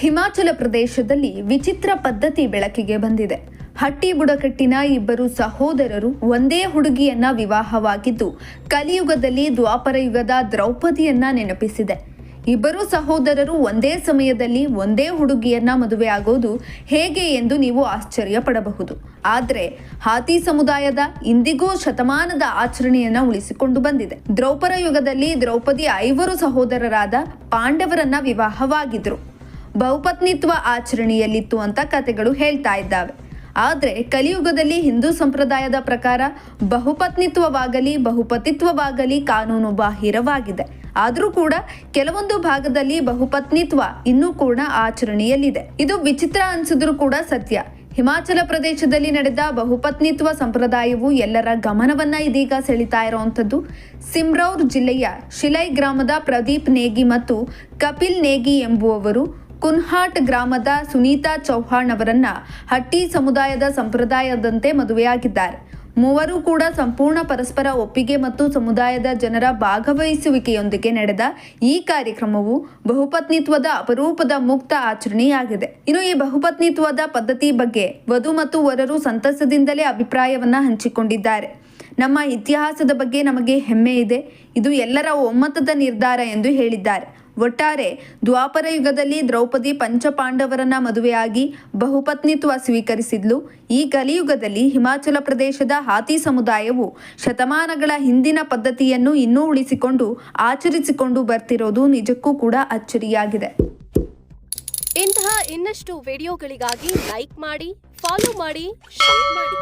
ಹಿಮಾಚಲ ಪ್ರದೇಶದಲ್ಲಿ ವಿಚಿತ್ರ ಪದ್ಧತಿ ಬೆಳಕಿಗೆ ಬಂದಿದೆ. ಹಟ್ಟಿ ಬುಡಕಟ್ಟಿನ ಇಬ್ಬರು ಸಹೋದರರು ಒಂದೇ ಹುಡುಗಿಯನ್ನ ವಿವಾಹವಾಗಿದ್ದು, ಕಲಿಯುಗದಲ್ಲಿ ದ್ವಾಪರ ಯುಗದ ದ್ರೌಪದಿಯನ್ನ ನೆನಪಿಸಿದೆ. ಇಬ್ಬರು ಸಹೋದರರು ಒಂದೇ ಸಮಯದಲ್ಲಿ ಒಂದೇ ಹುಡುಗಿಯನ್ನ ಮದುವೆ ಆಗೋದು ಹೇಗೆ ಎಂದು ನೀವು ಆಶ್ಚರ್ಯ ಪಡಬಹುದು ಆದರೆ, ಹಾತಿ ಸಮುದಾಯದ ಇಂದಿಗೂ ಶತಮಾನದ ಆಚರಣೆಯನ್ನ ಉಳಿಸಿಕೊಂಡು ಬಂದಿದೆ. ದ್ರೌಪದ ಯುಗದಲ್ಲಿ ದ್ರೌಪದಿ ಐವರು ಸಹೋದರರಾದ ಪಾಂಡವರನ್ನ ವಿವಾಹವಾಗಿದ್ರು. ಬಹುಪತ್ನಿತ್ವ ಆಚರಣೆಯಲ್ಲಿತ್ತು ಅಂತ ಕತೆಗಳು ಹೇಳ್ತಾ ಇದ್ದಾವೆ. ಆದರೆ ಕಲಿಯುಗದಲ್ಲಿ ಹಿಂದೂ ಸಂಪ್ರದಾಯದ ಪ್ರಕಾರ ಬಹುಪತ್ನಿತ್ವವಾಗಲಿ, ಬಹುಪತಿತ್ವವಾಗಲಿ ಕಾನೂನು ಬಾಹಿರವಾಗಿದೆ. ಆದರೂ ಕೂಡ ಕೆಲವೊಂದು ಭಾಗದಲ್ಲಿ ಬಹುಪತ್ನಿತ್ವ ಇನ್ನೂ ಕೂಡ ಆಚರಣೆಯಲ್ಲಿದೆ. ಇದು ವಿಚಿತ್ರ ಅನ್ಸಿದ್ರು ಕೂಡ ಸತ್ಯ. ಹಿಮಾಚಲ ಪ್ರದೇಶದಲ್ಲಿ ನಡೆದ ಬಹುಪತ್ನಿತ್ವ ಸಂಪ್ರದಾಯವು ಎಲ್ಲರ ಗಮನವನ್ನ ಇದೀಗ ಸೆಳಿತಾ ಇರುವಂಥದ್ದು. ಸಿಮ್ರೌರ್ ಜಿಲ್ಲೆಯ ಶಿಲೈ ಗ್ರಾಮದ ಪ್ರದೀಪ್ ನೇಗಿ ಮತ್ತು ಕಪಿಲ್ ನೇಗಿ ಎಂಬುವವರು ಕುನ್ಹಾಟ್ ಗ್ರಾಮದ ಸುನೀತಾ ಚೌಹಾಣ್ ಅವರನ್ನ ಹಟ್ಟಿ ಸಮುದಾಯದ ಸಂಪ್ರದಾಯದಂತೆ ಮದುವೆಯಾಗಿದ್ದಾರೆ. ಮೂವರು ಕೂಡ ಸಂಪೂರ್ಣ ಪರಸ್ಪರ ಒಪ್ಪಿಗೆ ಮತ್ತು ಸಮುದಾಯದ ಜನರ ಭಾಗವಹಿಸುವಿಕೆಯೊಂದಿಗೆ ನಡೆದ ಈ ಕಾರ್ಯಕ್ರಮವು ಬಹುಪತ್ನಿತ್ವದ ಅಪರೂಪದ ಮುಕ್ತ ಆಚರಣೆಯಾಗಿದೆ. ಇನ್ನು ಈ ಬಹುಪತ್ನಿತ್ವದ ಪದ್ಧತಿ ಬಗ್ಗೆ ವಧು ಮತ್ತು ವರರು ಸಂತಸದಿಂದಲೇ ಅಭಿಪ್ರಾಯವನ್ನ ಹಂಚಿಕೊಂಡಿದ್ದಾರೆ. ನಮ್ಮ ಇತಿಹಾಸದ ಬಗ್ಗೆ ನಮಗೆ ಹೆಮ್ಮೆ ಇದೆ. ಇದು ಎಲ್ಲರ ಒಮ್ಮತದ ನಿರ್ಧಾರ ಎಂದು ಹೇಳಿದ್ದಾರೆ. ಒಟ್ಟಾರೆ ದ್ವಾಪರ ಯುಗದಲ್ಲಿ ದ್ರೌಪದಿ ಪಂಚಪಾಂಡವರನ್ನ ಮದುವೆಯಾಗಿ ಬಹುಪತ್ನಿತ್ವ ಸ್ವೀಕರಿಸಿದ್ಲು. ಈ ಕಲಿಯುಗದಲ್ಲಿ ಹಿಮಾಚಲ ಪ್ರದೇಶದ ಹಾತಿ ಸಮುದಾಯವು ಶತಮಾನಗಳ ಹಿಂದಿನ ಪದ್ಧತಿಯನ್ನು ಇನ್ನೂ ಉಳಿಸಿಕೊಂಡು ಆಚರಿಸಿಕೊಂಡು ಬರ್ತಿರೋದು ನಿಜಕ್ಕೂ ಕೂಡ ಅಚ್ಚರಿಯಾಗಿದೆ. ಇಂತಹ ಇನ್ನಷ್ಟು ವಿಡಿಯೋಗಳಿಗಾಗಿ ಲೈಕ್ ಮಾಡಿ, ಫಾಲೋ ಮಾಡಿ, ಶೇರ್ ಮಾಡಿ.